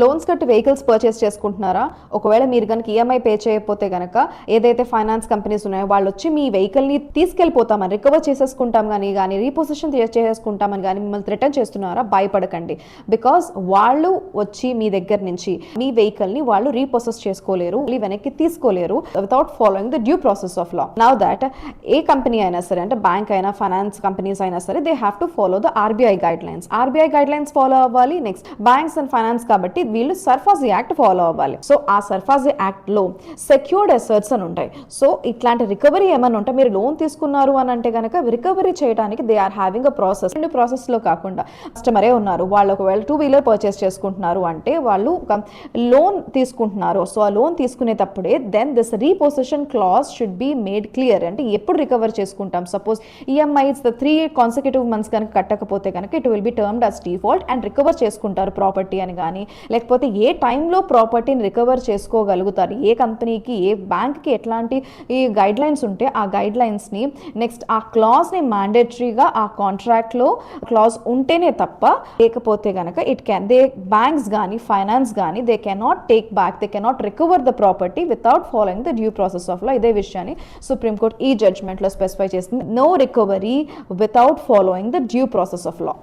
Loans కట్టి vehicles purchase చేసుకుంటున్నారా? ఒకవేళ మీరు కనుక ఈఎంఐ పే చేయకపోతే కనుక ఏదైతే ఫైనాన్స్ కంపెనీస్ ఉన్నాయో వాళ్ళు వచ్చి మీ వెహికల్ని తీసుకెళ్ళిపోతామని రికవర్ చేసేసుకుంటాం కానీ కానీ రీపొజిషన్ చేసేసుకుంటామని కానీ మిమ్మల్ని రిటర్న్ చేస్తున్నారా? భయపడకండి. బికాస్ వాళ్ళు వచ్చి మీ దగ్గర నుంచి మీ వెహికల్ని వాళ్ళు రీపొసెస్ చేసుకోలేరు వెనక్కి తీసుకోలేరు without following the due process of law now that a company అయినా సరే అంటే బ్యాంక్ అయినా ఫైనాన్స్ కంపెనీస్ అయినా సరే they have to follow the RBI guidelines RBI guidelines follow అవ్వాలి. నెక్స్ట్ బ్యాంక్స్ అండ్ ఫైనాన్స్ కాబట్టి వీళ్ళు సర్ఫాజ్ యాక్ట్ ఫాలో అవ్వాలి. సో ఆ సర్ఫాజ్ యాక్ట్లో సెక్యూర్డ్ అసెట్స్ అని ఉంటాయి. సో ఇట్లాంటి రికవరీ ఏమైనా ఉంటే మీరు లోన్ తీసుకున్నారు అని అంటే కనుక రికవరీ చేయడానికి they are having a process రెండు ప్రాసెస్లో కాకుండా కస్టమరే ఉన్నారు. వాళ్ళు ఒకవేళ టూ వీలర్ పర్చేస్ చేసుకుంటున్నారు అంటే వాళ్ళు లోన్ తీసుకుంటున్నారు. సో ఆ loan తీసుకునేటప్పుడే then this repossession clause should be made clear అంటే ఎప్పుడు రికవర్ చేసుకుంటాం. Suppose EMIs the three consecutive months కనుక కట్టకపోతే కనుక it will be termed as default and recover చేసుకుంటారు ప్రాపర్టీ అని కానీ లేకపోతే ఏ టైంలో ప్రాపర్టీని రికవర్ చేసుకోగలుగుతారు? ఏ కంపెనీకి ఏ బ్యాంక్కి ఎట్లాంటి ఈ గైడ్ లైన్స్ ఉంటే ఆ గైడ్ లైన్స్ని నెక్స్ట్ ఆ క్లాజ్ని మ్యాండేటరీగా ఆ కాంట్రాక్ట్లో క్లాజ్ ఉంటేనే తప్ప లేకపోతే కనుక ఇట్ క్యాన్ దే బ్యాంక్స్ కానీ ఫైనాన్స్ కానీ they cannot take back they cannot recover the property without following the due process of law. ఇదే విషయాన్ని సుప్రీంకోర్టు ఈ జడ్జ్మెంట్లో స్పెసిఫై చేసింది. No recovery without following the due process of law.